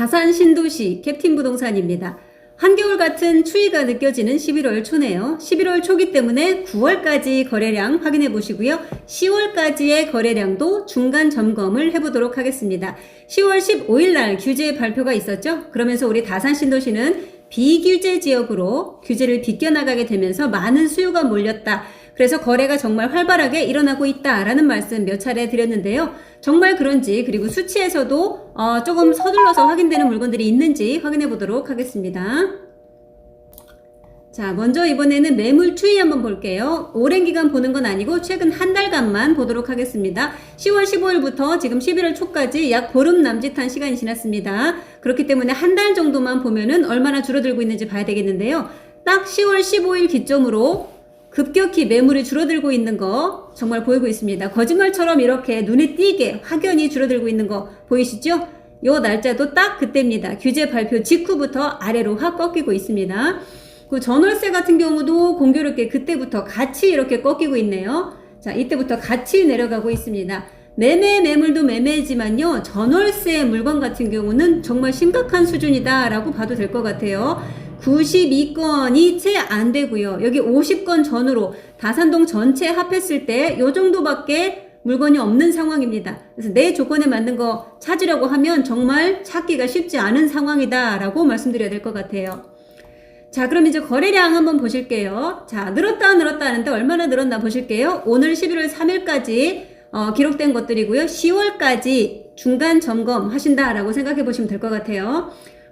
다산 신도시 캡틴 부동산입니다. 한겨울 같은 추위가 느껴지는 11월 초네요. 11월 초기 때문에 9월까지 거래량 확인해 보시고요. 10월까지의 거래량도 중간 점검을 해보도록 하겠습니다. 10월 15일 날 규제 발표가 있었죠. 그러면서 우리 다산 신도시는 비규제 지역으로 규제를 비껴나가게 되면서 많은 수요가 몰렸다. 그래서 거래가 정말 활발하게 일어나고 있다라는 말씀 몇 차례 드렸는데요. 정말 그런지 그리고 수치에서도 어, 조금 서둘러서 확인되는 물건들이 있는지 확인해 보도록 하겠습니다. 자, 먼저 이번에는 매물 추이 한번 볼게요. 오랜 기간 보는 건 아니고 최근 한 달간만 보도록 하겠습니다. 10월 15일부터 지금 11월 초까지 약 보름 남짓한 시간이 지났습니다. 그렇기 때문에 한 달 정도만 보면은 얼마나 줄어들고 있는지 봐야 되겠는데요. 딱 10월 15일 기점으로 급격히 매물이 줄어들고 있는 거 정말 보이고 있습니다. 거짓말처럼 이렇게 눈에 띄게 확연히 줄어들고 있는 거 보이시죠? 요 날짜도 딱 그때입니다. 규제 발표 직후부터 아래로 확 꺾이고 있습니다. 그 전월세 같은 경우도 공교롭게 그때부터 같이 이렇게 꺾이고 있네요. 자, 이때부터 같이 내려가고 있습니다. 매매 매물도 매매지만요. 전월세 물건 같은 경우는 정말 심각한 수준이다라고 봐도 될 것 같아요. 92건이 채 안 되고요. 여기 50건 전후로 다산동 전체 합했을 때 요 정도밖에 물건이 없는 상황입니다. 그래서 내 조건에 맞는 거 찾으려고 하면 정말 찾기가 쉽지 않은 상황이다라고 말씀드려야 될 것 같아요. 자, 그럼 이제 거래량 한번 보실게요. 자, 늘었다 늘었다 하는데 얼마나 늘었나 보실게요. 오늘 11월 3일까지 어, 기록된 것들이고요. 10월까지 중간 점검 하신다라고 생각해 보시면 될 것 같아요.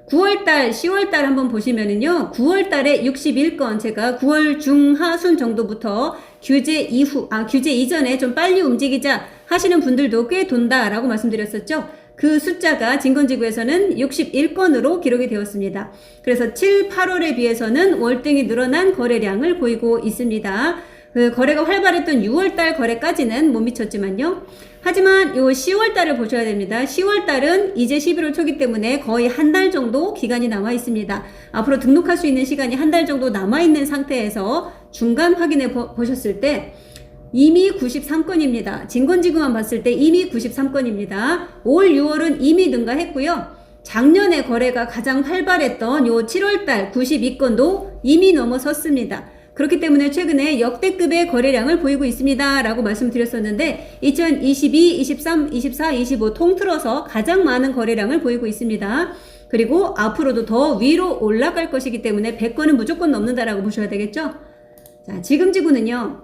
9월달, 10월달 한번 보시면은요, 9월달에 61건, 제가 9월 중하순 정도부터 규제 이후, 아, 규제 이전에 좀 빨리 움직이자 하시는 분들도 꽤 돈다라고 말씀드렸었죠. 그 숫자가 진건지구에서는 61건으로 기록이 되었습니다. 그래서 7, 8월에 비해서는 월등히 늘어난 거래량을 보이고 있습니다. 그 거래가 활발했던 6월달 거래까지는 못 미쳤지만요. 하지만 요 10월달을 보셔야 됩니다. 10월달은 이제 11월 초기 때문에 거의 한 달 정도 기간이 남아 있습니다. 앞으로 등록할 수 있는 시간이 한 달 정도 남아 있는 상태에서 중간 확인해 보, 보셨을 때 이미 93건입니다. 진건지구만 봤을 때 이미 93건입니다. 올 6월은 이미 능가했고요. 작년에 거래가 가장 활발했던 요 7월달 92건도 이미 넘어섰습니다. 그렇기 때문에 최근에 역대급의 거래량을 보이고 있습니다. 라고 말씀드렸었는데 2022, 23, 24, 25 통틀어서 가장 많은 거래량을 보이고 있습니다. 그리고 앞으로도 더 위로 올라갈 것이기 때문에 100건은 무조건 넘는다라고 보셔야 되겠죠? 자, 지금 지구는요.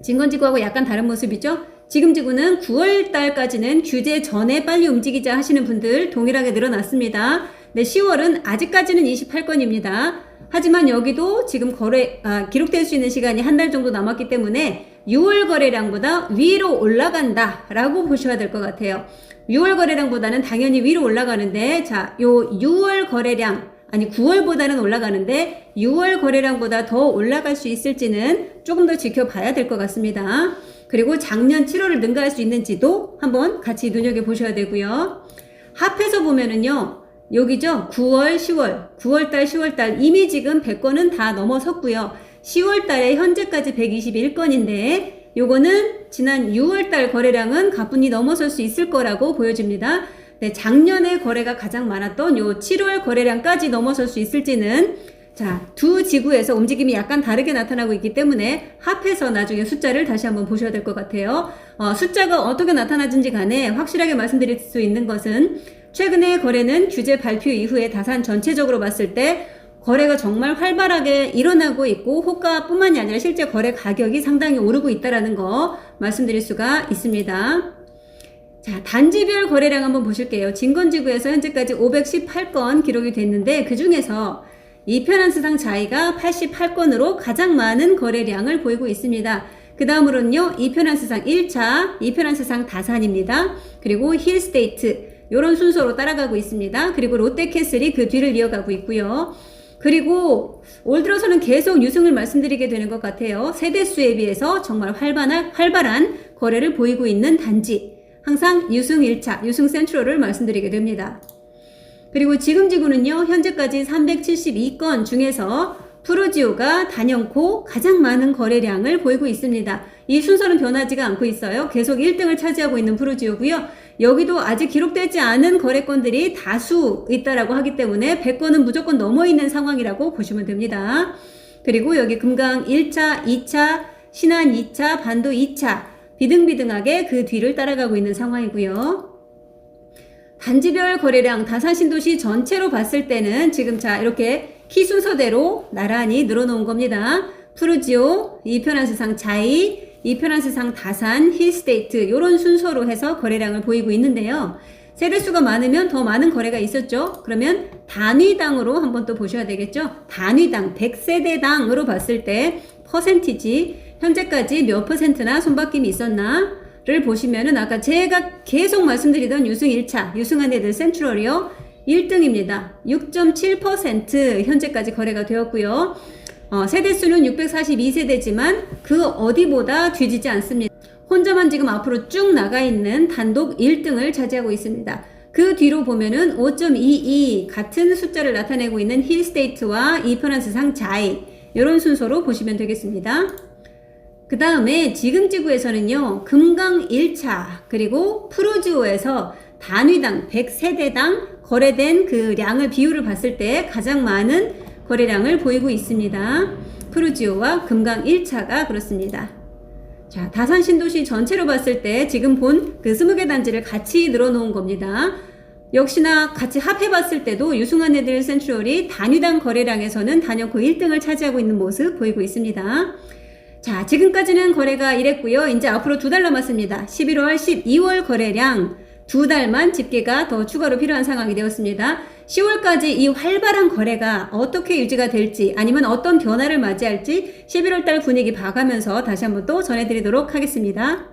진건 지구하고 약간 다른 모습이죠? 지금 지구는 9월 달까지는 규제 전에 빨리 움직이자 하시는 분들 동일하게 늘어났습니다. 네, 10월은 아직까지는 28건입니다. 하지만 여기도 지금 거래 아, 기록될 수 있는 시간이 한 달 정도 남았기 때문에 6월 거래량보다 위로 올라간다라고 보셔야 될 것 같아요. 6월 거래량보다는 당연히 위로 올라가는데 자, 요 6월 거래량 아니 9월보다는 올라가는데 6월 거래량보다 더 올라갈 수 있을지는 조금 더 지켜봐야 될 것 같습니다. 그리고 작년 7월을 능가할 수 있는지도 한번 같이 눈여겨 보셔야 되고요. 합해서 보면은요. 여기죠. 9월, 10월, 9월달, 10월달 이미 지금 100건은 다 넘어섰고요. 10월달에 현재까지 121건인데 요거는 지난 6월달 거래량은 가뿐히 넘어설 수 있을 거라고 보여집니다. 네, 작년에 거래가 가장 많았던 요 7월 거래량까지 넘어설 수 있을지는 자, 두 지구에서 움직임이 약간 다르게 나타나고 있기 때문에 합해서 나중에 숫자를 다시 한번 보셔야 될 것 같아요. 어, 숫자가 어떻게 나타나든지 간에 확실하게 말씀드릴 수 있는 것은 최근에 거래는 규제 발표 이후에 다산 전체적으로 봤을 때 거래가 정말 활발하게 일어나고 있고 호가뿐만이 아니라 실제 거래 가격이 상당히 오르고 있다라는 거 말씀드릴 수가 있습니다. 자, 단지별 거래량 한번 보실게요. 진건지구에서 현재까지 518건 기록이 됐는데 그 중에서 이편한스상 자이가 88건으로 가장 많은 거래량을 보이고 있습니다. 그 다음으로는요, 이편한스상 1차, 이편한스상 다산입니다. 그리고 힐스테이트, 이런 순서로 따라가고 있습니다. 그리고 롯데캐슬이 그 뒤를 이어가고 있고요. 그리고 올 들어서는 계속 유승을 말씀드리게 되는 것 같아요. 세대수에 비해서 정말 활발한, 활발한 거래를 보이고 있는 단지. 항상 유승 1차, 유승 센트럴을 말씀드리게 됩니다. 그리고 지금 지구는요, 현재까지 372건 중에서 푸르지오가 단연코 가장 많은 거래량을 보이고 있습니다. 이 순서는 변하지가 않고 있어요. 계속 1등을 차지하고 있는 푸르지오고요. 여기도 아직 기록되지 않은 거래건들이 다수 있다라고 하기 때문에 100건은 무조건 넘어 있는 상황이라고 보시면 됩니다. 그리고 여기 금강 1차, 2차, 신안 2차, 반도 2차 비등비등하게 그 뒤를 따라가고 있는 상황이고요. 단지별 거래량 다산신도시 전체로 봤을 때는 지금 자 이렇게 키 순서대로 나란히 늘어놓은 겁니다. 푸르지오, 이편한 세상 자이, 이편한 세상 다산, 힐스테이트 이런 순서로 해서 거래량을 보이고 있는데요. 세대수가 많으면 더 많은 거래가 있었죠. 그러면 단위당으로 한번 또 보셔야 되겠죠. 단위당 100세대당으로 봤을 때 퍼센티지 현재까지 몇 퍼센트나 손바뀜이 있었나 를 보시면은 아까 제가 계속 말씀드리던 유승 1차 유승한 애들 센트럴이요 1등입니다. 6.7% 현재까지 거래가 되었고요. 어, 세대수는 642세대지만 그 어디보다 뒤지지 않습니다. 혼자만 지금 앞으로 쭉 나가 있는 단독 1등을 차지하고 있습니다. 그 뒤로 보면은 5.22 같은 숫자를 나타내고 있는 힐스테이트와 세상 자이 이런 순서로 보시면 되겠습니다. 그 다음에 지금 지구에서는요, 금강 1차, 그리고 프로지오에서 단위당 100세대당 거래된 그 량을 비율을 봤을 때 가장 많은 거래량을 보이고 있습니다. 프로지오와 금강 1차가 그렇습니다. 자, 다산 신도시 전체로 봤을 때 지금 본 그 20개 단지를 같이 늘어놓은 겁니다. 역시나 같이 합해봤을 때도 유승한 애들 센트럴이 단위당 거래량에서는 단연코 1등을 차지하고 있는 모습 보이고 있습니다. 자, 지금까지는 거래가 이랬고요. 이제 앞으로 두 달 남았습니다. 11월, 12월 거래량 두 달만 집계가 더 추가로 필요한 상황이 되었습니다. 10월까지 이 활발한 거래가 어떻게 유지가 될지 아니면 어떤 변화를 맞이할지 11월 달 분위기 봐가면서 다시 한번 또 전해드리도록 하겠습니다.